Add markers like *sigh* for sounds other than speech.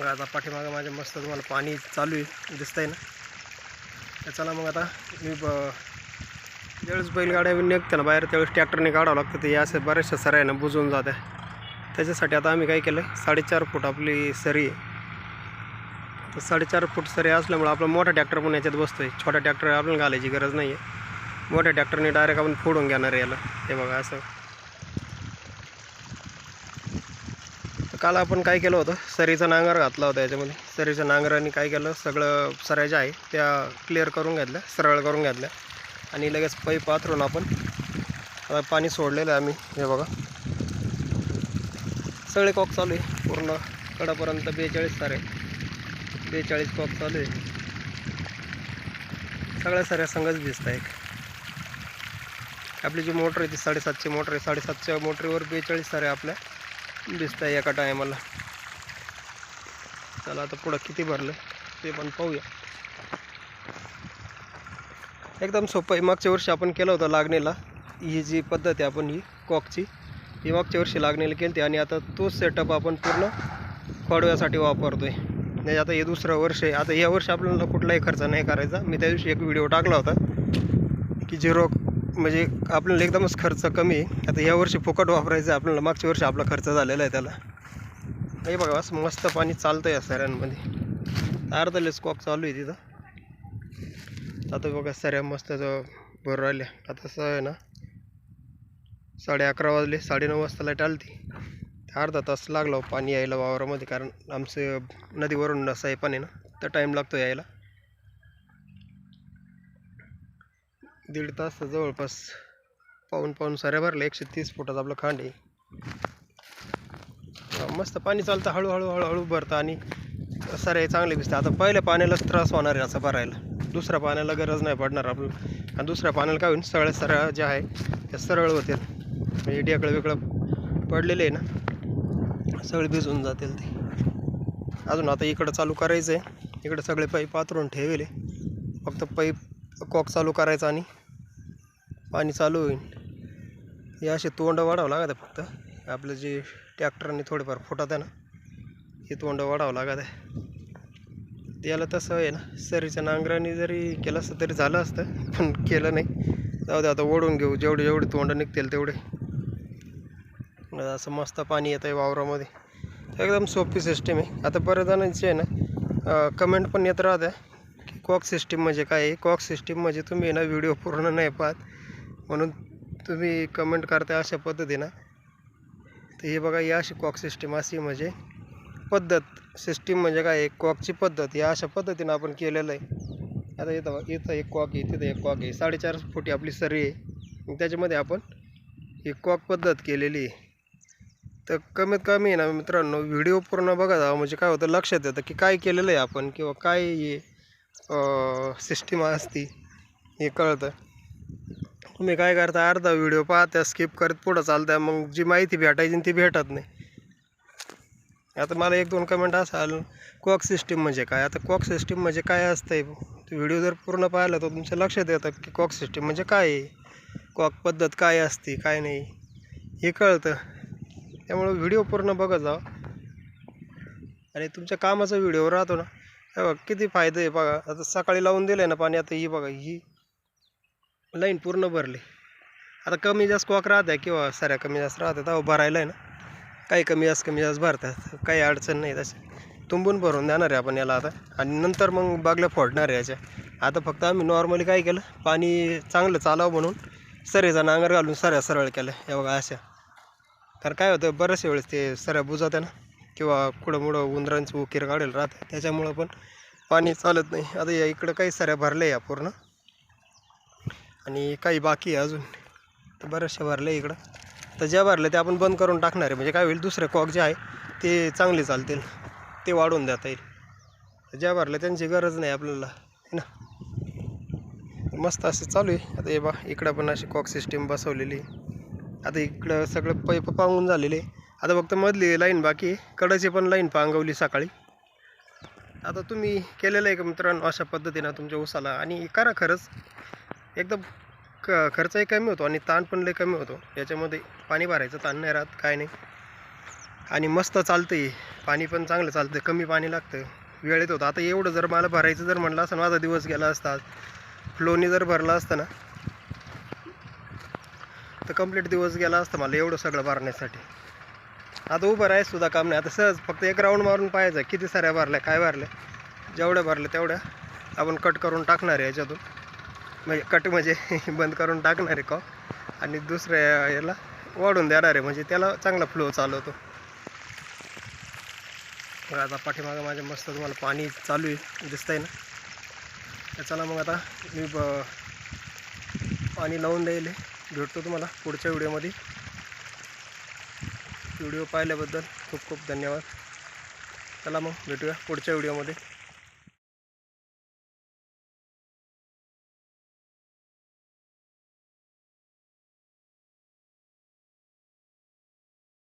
मग आता पाठीमागं माझ्या मस्त तुम्हाला पाणी चालू आहे दिसतंय ना. तर चला मग आता मी ब ज्यावेळेस बैलगाड्या निघते ना बाहेर त्यावेळेस ट्रॅक्टरने काढावं लागतं. ते असे बऱ्याचशा सऱ्या आहे ना आहे त्याच्यासाठी आता आम्ही काय केलं साडेचार फूट आपली सरी आहे. तर साडेचार फूट सरी असल्यामुळं आपला मोठा ट्रॅक्टर पण याच्यात बसतोय. छोटा ट्रॅक्टर आपल्याला घालायची गरज नाही आहे मोठ्या ट्रॅक्टरने डायरेक्ट आपण फोडून घेणार याला. हे बघा असं. काल आपण काय केलं होतं? सरीचा नांगर घातला होता याच्यामध्ये. सरीच्या नांगराने काय केलं? सगळं सऱ्या ज्या आहे त्या क्लिअर करून घेतल्या सरळ करून घेतल्या. आणि लगेच पैप पाथरून आपण आता पाणी सोडलेलं आहे आम्ही. हे बघा. सगळे कॉक चालू आहे. पूर्ण कडापर्यंत बेचाळीस सारे बेचाळीस कॉक चालू आहे. सगळ्या साऱ्या संघच दिसत आहे आपली जी मोटर आहे ती साडेसातशे मोटर आहे. साडेसातशे मोटरीवर बेचाळीस सारे आपल्या दिसत आहे एका टायमाला. चला आता पुढं किती भरलं ते पण पाहूया. एकदम सोपं आहे. मागच्या वर्षी आपण केलं होतं लागणीला. ही जी पद्धत आहे आपण ही कॉकची ही मागच्या वर्षी लागणीला केली होती आणि आता तोच सेटअप आपण पूर्ण खोडव्यासाठी वापरतो आहे म्हणजे नाही आता हे दुसरं वर्ष आहे. आता या वर्षी आपल्याला कुठलाही खर्च नाही करायचा. मी त्या दिवशी एक व्हिडिओ टाकला होता की झिरो म्हणजे आपल्याला एकदमच खर्च कमी आहे. आता या वर्षी फुकट वापरायचं आहे आपल्याला मागच्या वर्षी आपला खर्च झालेला आहे त्याला. हे बघा असं मस्त पाणी चालतं या सऱ्यांमध्ये. अर्धा स्कॉक चालू आहे तिथं. आता बघा सऱ्या मस्त भर राहिल्या. आता असं आहे ना साडे अकरा वाजले साडेनऊ वाजता लाइट आलती. अर्धा तास लागला हो पाणी यायला वावरामध्ये कारण आमचं नदीवरून नसा आहे पाणी आहे ना तर टाईम लागतो यायला. दीड तास जवळपास पाऊन पाऊन साऱ्या भरल्या एकशे तीस फुटाचा आपलं खांड. आहे मस्त पाणी चालतं हळूहळू हळूहळू भरतं आणि सारे चांगले दिसतं. आता पहिल्या पाण्यालाच त्रास होणार आहे असं भरायला. दुसऱ्या पाण्याला गरज नाही पडणार आपल्याला आणि दुसऱ्या पाण्याला काय होईल? सगळ्या सरळ ज्या आहे त्या सरळ होतील. म्हणजे ढेकळं वेगळं पडलेले आहे ना सगळे भिजून जातील ते. अजून आता इकडं चालू करायचं आहे इकडं सगळे पाईप आतरून ठेवले. फक्त पाईप कॉक चालू करायचा आणि पाणी चालू होईल हे असे तोंड वाढावं लागत फक्त. आपलं जे ट्रॅक्टरने थोडेफार फुटत आहे ना हे तोंड वाढावं लागत आहे. त्याला तसं आहे ना सरीच्या नांगराने जरी केलं असतं तरी झालं असतं पण केलं नाही. जाऊ दे आता ओढून घेऊ जेवढे जेवढे तोंड निघतील तेवढे. असं मस्त पाणी येतं आहे वावरामध्ये. एकदम सोपी सिस्टीम आहे. आता बऱ्याच जणांची आहे ना कमेंट पण येत राहत्या की कॉक सिस्टीम म्हणजे काय आहे? कॉक सिस्टीम म्हणजे तुम्ही ना व्हिडिओ पूर्ण नाही पाहत. म्हणून तुम्ही कमेंट करता अशा पद्धतीनं. तर हे बघा ही अशी कॉक सिस्टीम अशी म्हणजे पद्धत. सिस्टीम म्हणजे काय? एक कॉकची पद्धत. या अशा पद्धतीनं आपण केलेलं आहे. आता इथं बघा, इथं एक कॉक आहे तिथं एक कॉक आहे. साडेचार फुटी आपली सरी आहे. मग त्याच्यामध्ये आपण ही कॉक पद्धत केलेली आहे. तर कमीत कमी आहे ना मित्रांनो व्हिडिओ पूर्ण बघा जावं म्हणजे काय होतं लक्षात येतं की काय केलेलं आहे आपण किंवा काय हे सिस्टीम असती हे कळतं. तुम्ही काय करता अर्धा व्हिडिओ पाहत्या स्किप करत पुढं चालत्या मग जी माहिती भेटायची ती भेटत नाही. आता मला एक दोन कमेंट असाल कॉक सिस्टीम म्हणजे काय? आता कॉक सिस्टीम म्हणजे काय असतंय? व्हिडिओ जर पूर्ण पाहिला तर तुमच्या लक्षात येतं की कॉक सिस्टीम म्हणजे काय आहे? कॉक पद्धत काय असते काय नाही? हे कळतं. त्यामुळं व्हिडिओ पूर्ण बघत जा. आणि तुमच्या कामाचा व्हिडिओ राहतो ना. हे बघ किती फायदे आहे बघा. आता सकाळी लावून दिलं आहे ना पाणी आता ही बघा ही लाईन पूर्ण भरली. आता कमी जास्त कॉक राहत्या किंवा साऱ्या कमी जास्त राहतात अहो भरायला आहे ना. काही कमी जास्त कमी जास्त भरतात. काही अडचण नाही तशी. तुंबून भरून देणार आहे आपण याला आता. आणि नंतर मग बागल्या फोडणार आहे याच्या. आता फक्त आम्ही नॉर्मली काय केलं पाणी चांगलं चालावं म्हणून सरेचा नांगर घालून सऱ्या सरळ केलं या बघा अशा. कारण काय होतं बऱ्याचशा वेळेस ते सऱ्या बुजात्या ना किंवा कुठं मुळं उंदरांचं उकीर काढेल राहतं. त्याच्यामुळं पण पाणी चालत नाही. आता या इकडं काही सऱ्या भरल्या या पूर्ण. आणि काही बाकी आहे अजून. तर बऱ्याचशा आहे इकडं. तर ज्या भरलं ते आपण बंद करून टाकणार आहे. म्हणजे काय होईल दुसरे कॉक जे आहे ते चांगले चालतील. ते वाढवून देता येईल. ज्या भरल्या त्यांची गरज नाही आपल्याला. है ना? मस्त असं चालू आहे. आता हे बा इकडं पण अशी कॉक सिस्टीम बसवलेली आहे. आता इकडं सगळं पैप पांगून झालेले आता फक्त मधली लाईन बाकी आहे. कडाची पण लाईन पांगवली सकाळी. आता तुम्ही केलेलं आहे का मित्रांनो अशा पद्धतीनं तुमच्या उसाला आणि करा खरंच. एकदम क खर्चही कमी होतो आणि ताण पण लई कमी होतो. याच्यामध्ये पाणी भरायचं ताण नाही राहत काय नाही. आणि मस्त चालतं आहे पाणी पण चांगलं चालतं कमी पाणी लागतं वेळेत होतं. आता एवढं जर मला भरायचं जर म्हटलं असं माझा दिवस गेला असता. फ्लोनी जर भरला असता ना तर कंप्लीट दिवस गेला असता मला एवढं सगळं भरण्यासाठी. आता उभं राहायचं सुद्धा काम नाही. आता सहज फक्त एक राऊंड मारून पाहायचं किती साऱ्या भरल्या काय भरल्या. जेवढ्या भरल्या तेवढ्या आपण कट करून टाकणार आहे याच्यातून. म्हणजे कट म्हणजे *laughs* बंद करून टाकणार आहे कॉक आणि दुसऱ्या याला वाढून देणार आहे. म्हणजे त्याला चांगला फ्लो चालवतो मग आता पाठीमागं माझ्या मस्त तुम्हाला पाणी चालू आहे. दिसतंय ना? तर चला मग आता मी पाणी लावून द्यायला भेटतो तुम्हाला पुढच्या व्हिडिओमध्ये. व्हिडिओ पाहिल्याबद्दल खूप खूप धन्यवाद. चला मग भेटूया पुढच्या व्हिडिओमध्ये.